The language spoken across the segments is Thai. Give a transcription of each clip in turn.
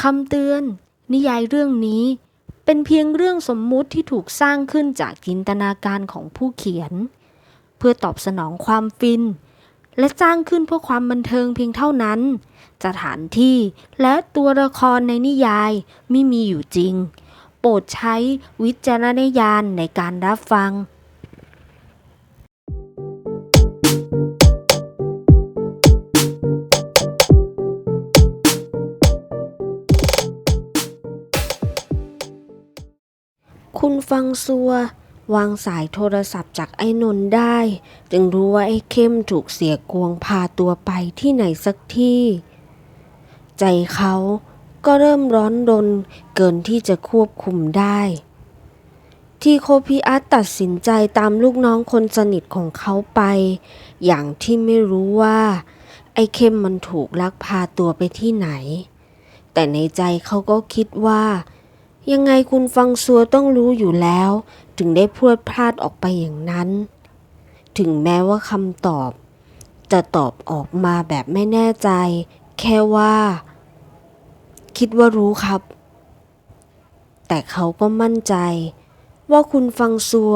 คำเตือน นิยายเรื่องนี้ เป็นเพียงเรื่องสมมุติที่ถูกสร้างขึ้นจากจินตนาการของผู้เขียน เพื่อตอบสนองความฟิน และสร้างขึ้นเพื่อความบันเทิงเพียงเท่านั้น สถานที่และตัวละครในนิยายไม่มีอยู่จริง โปรดใช้วิจารณญาณในการรับฟัง ฟังซัว วางสายโทรศัพท์จากไอ้นนได้ จึงรู้ว่าไอ้เข้มถูกเสียกวงพาตัวไปที่ไหนสักที่ ใจเขาก็เริ่มร้อนรนเกินที่จะควบคุมได้ ที่โคพิอัตตัดสินใจตามลูกน้องคนสนิทของเขาไป อย่างที่ไม่รู้ว่า ไอ้เข้มมันถูกลักพาตัวไปที่ไหน แต่ในใจเขาก็คิดว่า ยังไงคุณฟังซัวต้องรู้อยู่แล้ว ถึงได้พูดพลาดออกไปอย่างนั้น ถึงแม้ว่าคำตอบ จะตอบออกมาแบบไม่แน่ใจ แค่ว่า คิดว่ารู้ครับ แต่เขาก็มั่นใจ ว่าคุณฟังซัว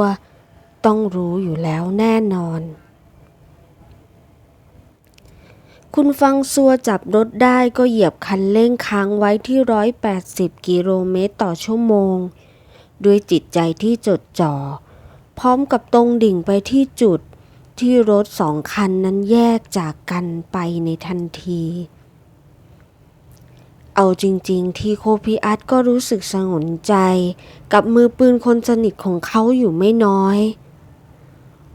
ต้องรู้อยู่แล้วแน่นอน คุณฟังซัวจับรถได้ก็เหยียบคันเร่งค้างไว้ที่ 180 กิโลเมตรต่อชั่วโมง ด้วยจิตใจที่จดจ่อ พร้อมกับตรงดิ่งไปที่จุดที่รถสองคันนั้นแยกจากกันไปในทันที เอาจริงๆ ที่โคพิอัตก็รู้สึกสงนใจ กับมือปืนคนสนิทของเขาอยู่ไม่น้อย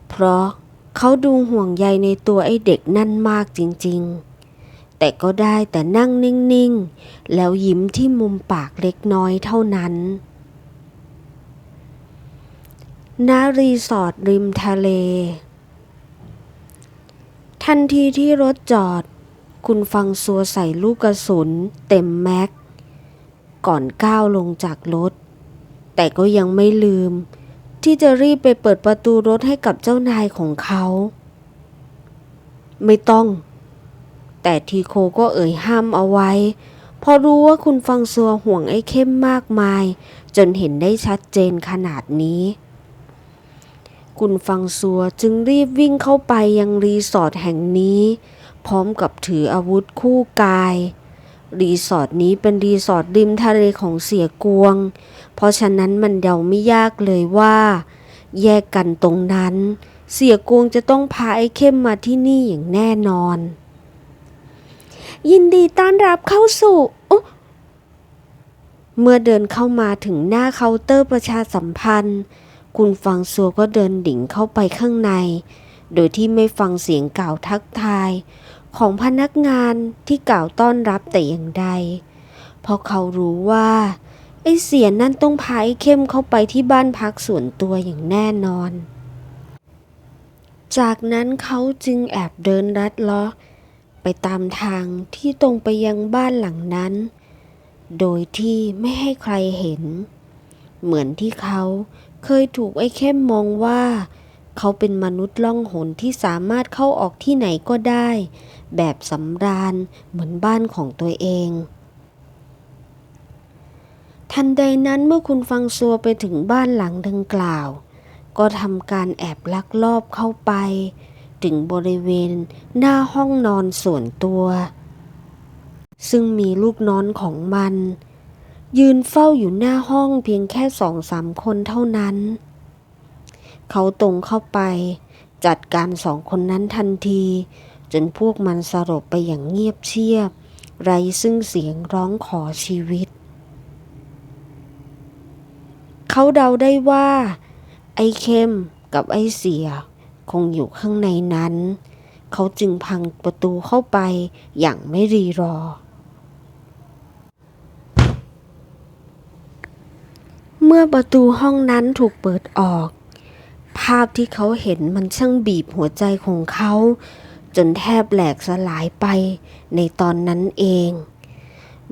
เพราะ เขาดูห่วงใยในตัวไอ้เด็กนั่นมากจริงๆ แต่ก็ได้แต่นั่งนิ่งๆ แล้วยิ้มที่มุมปากเล็กน้อยเท่านั้นณรีสอร์ทริมทะเล ทันทีที่รถจอด คุณฟังซัวใส่ลูกกระสุนเต็มแม็ก ก่อนก้าวลงจากรถ แต่ก็ยังไม่ลืม ที่จะรีบไปเปิดประตูรถให้กับเจ้านายของเขา ไม่ต้อง แต่ทีโคก็เอ่ยห้ามเอาไว้พราะรู้ว่าคุณฟังซัวห่วงไอ้เข้มมากมาย จนเห็นได้ชัดเจนขนาดนี้ คุณฟังซัวจึงรีบวิ่งเข้าไปยังรีสอร์ทแห่งนี้ พร้อมกับถืออาวุธคู่กาย รีสอร์ทนี้เป็นรีสอร์ทริมทะเลของเสียกวง เพราะฉะนั้นมันเดาไม่ยากเลยว่า แยกกันตรงนั้น เสียกวงจะต้องพาไอ้เข้มมาที่นี่อย่างแน่นอน ยินดีต้อนรับเข้าสู่เมื่อเดินเข้ามาถึงหน้าเคาน์เตอร์ประชาสัมพันธ์ คุณฟังซัวก็เดินดิ่งเข้าไปข้างใน โดยที่ไม่ฟังเสียงกล่าวทักทาย ของพนักงานที่กล่าวต้อนรับแต่อย่างใด เพราะเขารู้ว่าไอ้เสียนั่นต้องพาไอ้เข้มเข้าไปที่บ้านพักส่วนตัวอย่างแน่นอน จากนั้นเขาจึงแอบเดินลัดเลาะไปตามทางที่ตรงไปยังบ้านหลังนั้น โดยที่ไม่ให้ใครเห็น เหมือนที่เขาเคยถูกไอ้เข้มมองว่า เขาเป็นมนุษย์ล่องหนที่สามารถเข้าออกที่ไหนก็ได้ แบบสำราญเหมือนบ้านของตัวเอง ทันใดนั้นเมื่อคุณฟังซัวไปถึงบ้านหลังดังกล่าว ก็ทำการแอบลักลอบเข้าไป ถึงบริเวณหน้าห้องนอนส่วนตัว ซึ่งมีลูกนอนของมัน ยืนเฝ้าอยู่หน้าห้องเพียงแค่สองสามคนเท่านั้น เขาตรงเข้าไป จัดการสองคนนั้นทันที จนพวกมันสลบไปอย่างเงียบเชียบ ไรซึ่งเสียงร้องขอชีวิต เขาเดาได้ว่า ไอ้เข้มกับไอ้เสีย คงอยู่ข้างในนั้น เขาจึงพังประตูเข้าไปอย่างไม่รีรอเมื่อประตูห้องนั้นถูกเปิดออก ภาพที่เขาเห็นมันช่างบีบหัวใจของเขา จนแทบแหลกสลายไปในตอนนั้นเอง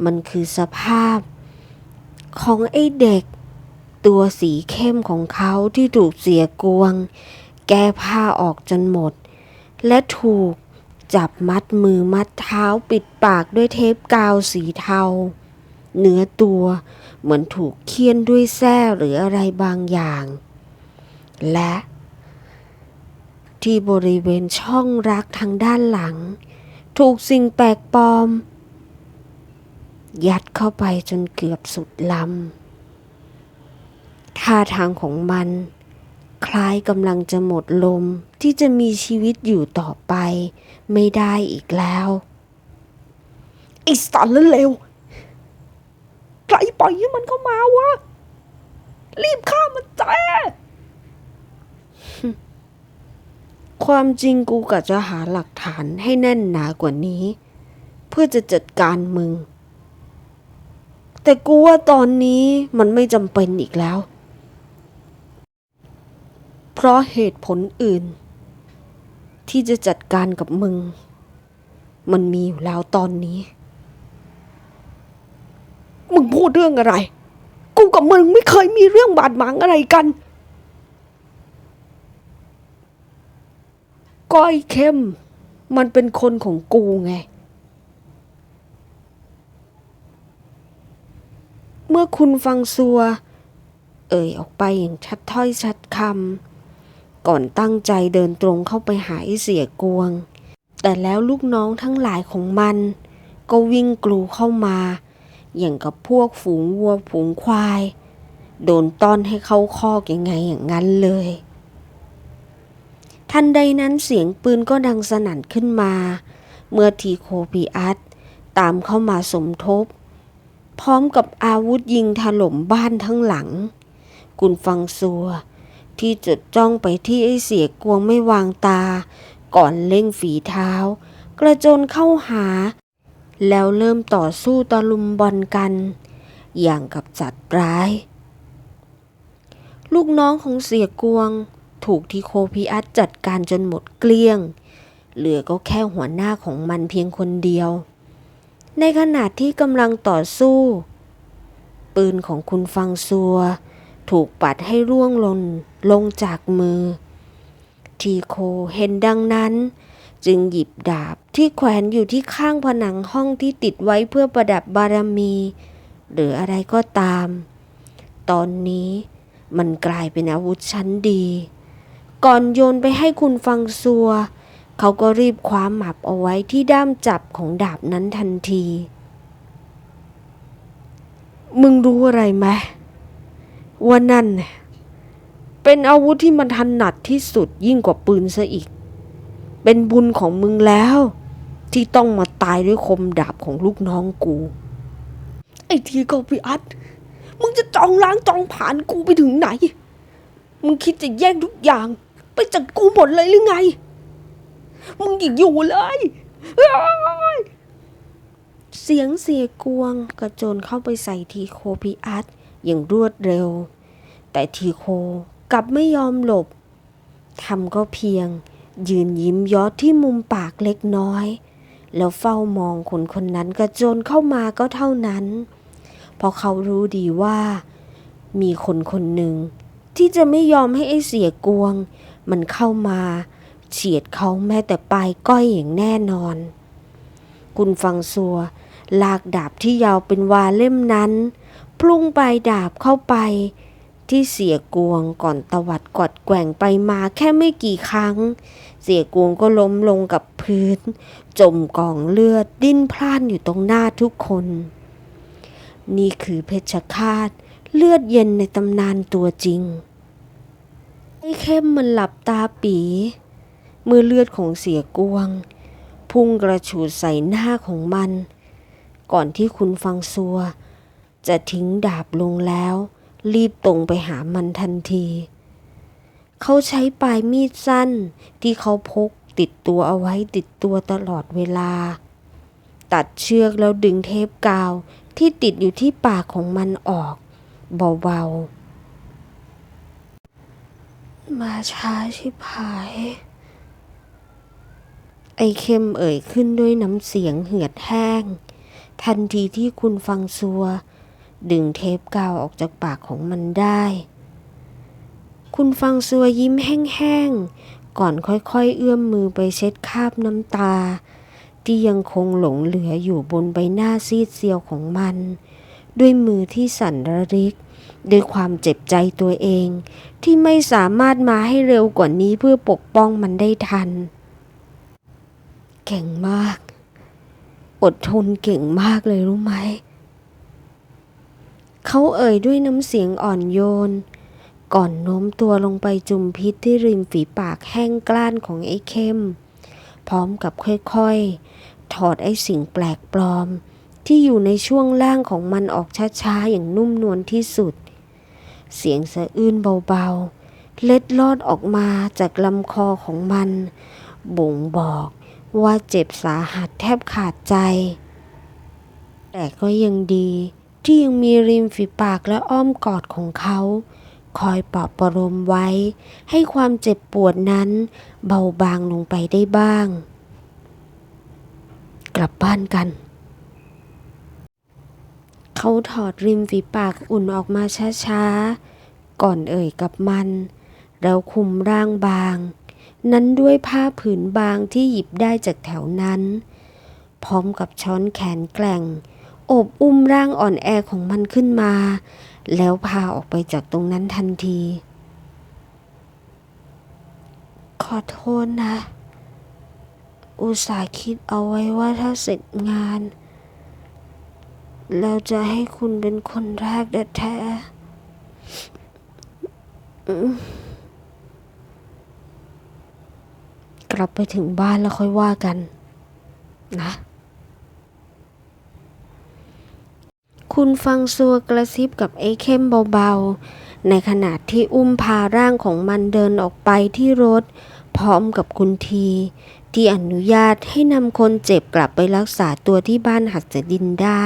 มันคือสภาพ ของไอ้เด็ก ตัวสีเข้มของเขาที่ถูกเสียกวง แก้ผ้าออกจนหมด และถูกจับมัดมือมัดเท้าปิดปากด้วยเทปกาวสีเทา เนื้อตัวเหมือนถูกเคี่ยนด้วยแส้หรืออะไรบางอย่าง และที่บริเวณช่องรักทางด้านหลัง ถูกสิ่งแปลกปลอม ยัดเข้าไปจนเกือบสุดลำท่าทางของมัน คล้ายกำลังจะหมดลมที่จะมีชีวิตอยู่ต่อไป ไม่ได้อีกแล้วไอ้สันเร็วใครปล่อยให้มันเข้ามาวะ รีบฆ่ามันแจ้ ความจริงกูกะจะหาหลักฐานให้แน่นหนากว่านี้ เพื่อจะจัดการมึง แต่กูว่าตอนนี้มันไม่จำเป็นอีกแล้ว เพราะเหตุผลอื่น ที่จะจัดการกับมึง มันมีอยู่แล้วตอนนี้ มึงพูดเรื่องอะไร กูกับมึงไม่เคยมีเรื่องบาดหมางอะไรกัน ก้อยเข้ม มันเป็นคนของกูไง เมื่อคุณฟังซัว เอ่ยออกไปอย่างชัดถ้อยชัดคำก่อนตั้งใจเดินตรงเข้าไปหาไอ้เสียกวง แต่แล้วลูกน้องทั้งหลายของมัน ก็วิ่งกลูเข้ามา อย่างกับพวกฝูงวัวฝูงควาย โดนต้อนให้เข้าคอกยังไงอย่างนั้นเลย ทันใดนั้นเสียงปืนก็ดังสนั่นขึ้นมา เมื่อทีโคปีอัตตามเข้ามาสมทบ พร้อมกับอาวุธยิงถล่มบ้านทั้งหลัง กุนฟังซัว ที่จดจ้องไปที่ไอ้เสียกวงไม่วางตา ก่อนเล่งฝีเท้า กระโจนเข้าหา แล้วเริ่มต่อสู้ตะลุมบอลกัน อย่างกับจัดร้าย ลูกน้องของเสียกวง ถูกทีโคพีอัตจัดการจนหมดเกลี้ยง เหลือก็แค่หัวหน้าของมันเพียงคนเดียว ในขณะที่กำลังต่อสู้ ปืนของคุณฟังซัว ถูกปัดให้ร่วงหล่นลงจากมือ ทีโคเห็นดังนั้น จึงหยิบดาบที่แขวนอยู่ที่ข้างผนังห้องที่ติดไว้เพื่อประดับบารมี หรืออะไรก็ตาม ตอนนี้มันกลายเป็นอาวุธชั้นดี ก่อนโยนไปให้คุณฟังซัว เขาก็รีบคว้าหมับเอาไว้ที่ด้ามจับของดาบนั้นทันที มึงรู้อะไรไหมว่านั่น เป็นอาวุธที่มันถนัดที่สุดยิ่งกว่าปืนซะอีก เป็นบุญของมึงแล้ว ที่ต้องมาตายด้วยคมดาบของลูกน้องกู ไอ้ทีโกพิอัตมึงจะจองล้างจองผ่านกูไปถึงไหน มึงคิดจะแย่งทุกอย่าง ไปจากกูหมดเลยหรือไง มึงอย่าอยู่เลย เสียงเสียกวงกระโจนเข้าไปใส่ทีโคพิอัตอย่างรวดเร็ว แต่ทีโคกลับไม่ยอมหลบทำก็เพียง ยืนยิ้มย้อที่มุมปากเล็กน้อย แล้วเฝ้ามองคนคนนั้นกระโจนเข้ามาก็เท่านั้น เพราะเขารู้ดีว่า มีคนคนหนึ่งที่จะไม่ยอมให้ไอ้เสียกวง มันเข้ามาเฉียดเขาแม้แต่ปลายก้อยอย่างแน่นอนกุนฟังซัว ลากดาบที่ยาวเป็นวาเล่มนั้น พลุ่งปลายดาบเข้าไป ที่เสียกวงก่อนตวัดกอดแกว่งไปมาแค่ไม่กี่ครั้ง เสียกวงก็ล้มลงกับพื้น จมกองเลือดดิ้นพล่านอยู่ตรงหน้าทุกคน นี่คือเพชฌฆาตเลือดเย็นในตำนานตัวจริง ไอ้เข้มมันหลับตาปี เมื่อเลือดของเสียกวง พุ่งกระฉูดใส่หน้าของมัน ก่อนที่คุณฟังซัว จะทิ้งดาบลงแล้ว รีบตรงไปหามันทันที เขาใช้ปลายมีดสั้นที่เขาพกติดตัวเอาไว้ติดตัวตลอดเวลา ตัดเชือกแล้วดึงเทปกาวที่ติดอยู่ที่ปากของมันออก เบาๆ มาช้าชิบหาย ไอเข้มเอ่ยขึ้นด้วยน้ำเสียงเหือดแห้ง ทันทีที่คุณฟังซัว ดึงเทปกาวออกจากปากของมันได้ คุณฟังซัวยิ้มแห้งๆ ก่อนค่อยๆ เอื้อมมือไปเช็ดคราบน้ำตา ที่ยังคงหลงเหลืออยู่บนใบหน้าซีดเซียวของมัน ด้วยมือที่สั่นระริก ด้วยความเจ็บใจตัวเอง ที่ไม่สามารถมาให้เร็วกว่านี้เพื่อปกป้องมันได้ทัน เก่งมาก อดทนเก่งมากเลยรู้ไหม เขาเอ่ยด้วยน้ำเสียงอ่อนโยน ก่อนโน้มตัวลงไปจุมพิษที่ริมฝีปากแห้งกล้านของไอ้เข้ม พร้อมกับค่อยๆ ถอดไอ้สิ่งแปลกปลอม ที่อยู่ในช่วงล่างของมันออกช้าๆ อย่างนุ่มนวลที่สุด เสียงสะอื้นเบาๆ เล็ดลอดออกมาจากลำคอของมัน บ่งบอกว่าเจ็บสาหัสแทบขาดใจ แต่ก็ยังดีที่ยังมีริมฝีปากและอ้อมกอดของเขา คอยปลอบประโลมไว้ ให้ความเจ็บปวดนั้น เบาบางลงไปได้บ้าง กลับบ้านกัน เขาถอดริมฝีปากอุ่นออกมาช้าๆ ก่อนเอ่ยกับมัน แล้วคุมร่างบาง นั้นด้วยผ้าผืนบางที่หยิบได้จากแถวนั้น พร้อมกับช้อนแขนแกล่ง โอบอุ้มร่างอ่อนแอของมันขึ้นมา แล้วพาออกไปจากตรงนั้นทันที ขอโทษนะ อุตส่าห์คิดเอาไว้ว่าถ้าเสร็จงาน แล้วจะให้คุณเป็นคนแรกแท้ๆกลับไปถึงบ้านแล้วค่อยว่ากัน นะ คุณฟังซัวกระซิบกับไอ้เข้มเบาๆ ในขณะที่อุ้มพาร่างของมันเดินออกไปที่รถ พร้อมกับคุณที ที่อนุญาตให้นำคนเจ็บกลับไปรักษาตัวที่บ้านหัดจดินได้